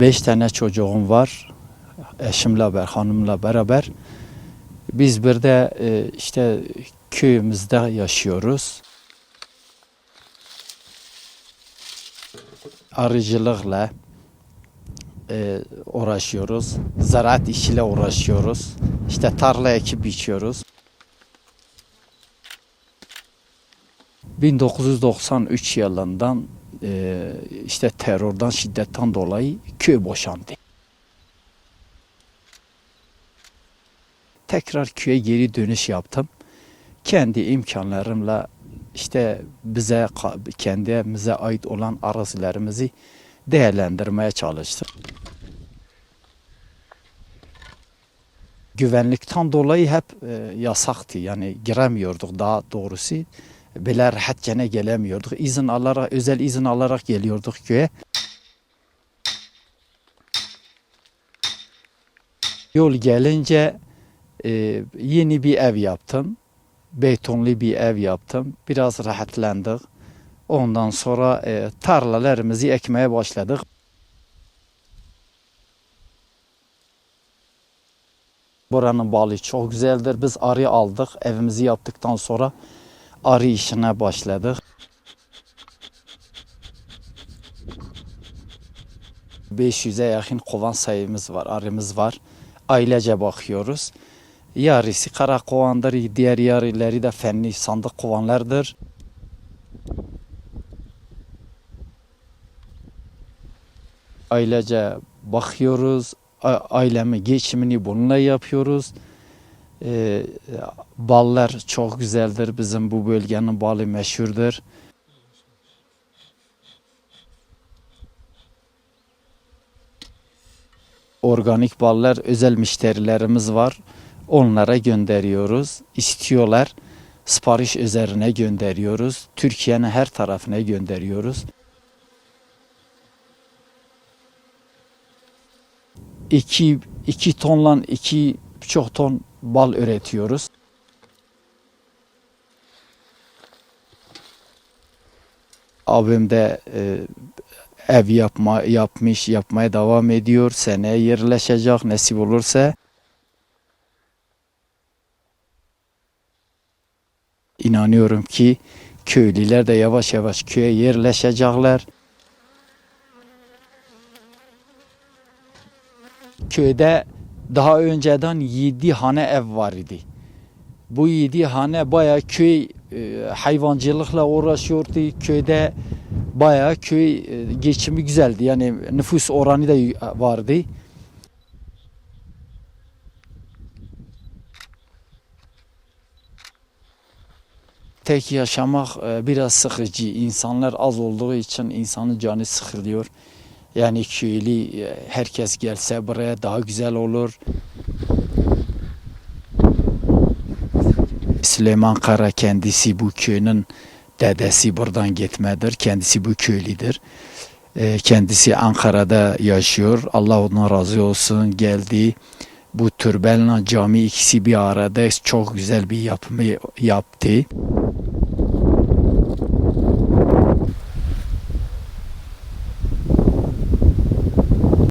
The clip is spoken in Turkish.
Beş tane çocuğum var. Eşimle beraber, hanımla beraber. Biz bir de e, işte köyümüzde yaşıyoruz. Arıcılıkla e, uğraşıyoruz. Ziraat işiyle uğraşıyoruz. İşte tarla ekip biçiyoruz. 1993 yılından e, işte terörden, şiddetten dolayı köy boşandı. Tekrar köye geri dönüş yaptım. Kendi imkanlarımla işte bize kendimize ait olan arazilerimizi değerlendirmeye çalıştım. Güvenlikten dolayı hep e, yasaktı. Yani giremiyorduk daha doğrusu. Böyle rahatçene gelemiyorduk. İzin alarak, özel izin alarak geliyorduk köye. Yol gelince e, yeni bir ev yaptım. Betonlu bir ev yaptım. Biraz rahatlandık. Ondan sonra e, tarlalarımızı ekmeye başladık. Buranın balı çok güzeldir. Biz arı aldık. Evimizi yaptıktan sonra işine başladık. ...500'e yakın kovan sayımız var, arımız var. Ailece bakıyoruz. Yarısı kara kovandır, diğer yarıları da fenli sandık kovanlardır. Ailece bakıyoruz, ailemi geçimini bununla yapıyoruz. Ee, ballar çok güzeldir. Bizim bu bölgenin balı meşhurdur. Organik ballar özel müşterilerimiz var. Onlara gönderiyoruz. İstiyorlar. Sipariş üzerine gönderiyoruz. Türkiye'nin her tarafına gönderiyoruz. İki, iki tonla iki çok ton bal üretiyoruz. Abim de e, ev yapma yapmış, yapmaya devam ediyor. Seneye yerleşecek nasip olursa. İnanıyorum ki köylüler de yavaş yavaş köye yerleşecekler. Köyde daha önceden 7 hane ev var idi. Bu 7 hane bayağı köy e, hayvancılıkla uğraşıyordu. Köyde bayağı köy e, geçimi güzeldi. Yani nüfus oranı da vardı. Tek yaşamak e, biraz sıkıcı. İnsanlar az olduğu için insanın canı sıkılıyor. Yani köylü e, herkes gelse buraya daha güzel olur. Süleyman Kara kendisi bu köyün dedesi buradan gitmedir. Kendisi bu köylüdür. E, Kendisi Ankara'da yaşıyor. Allah ondan razı olsun geldi. Bu türbenle cami ikisi bir arada çok güzel bir yapımı yaptı.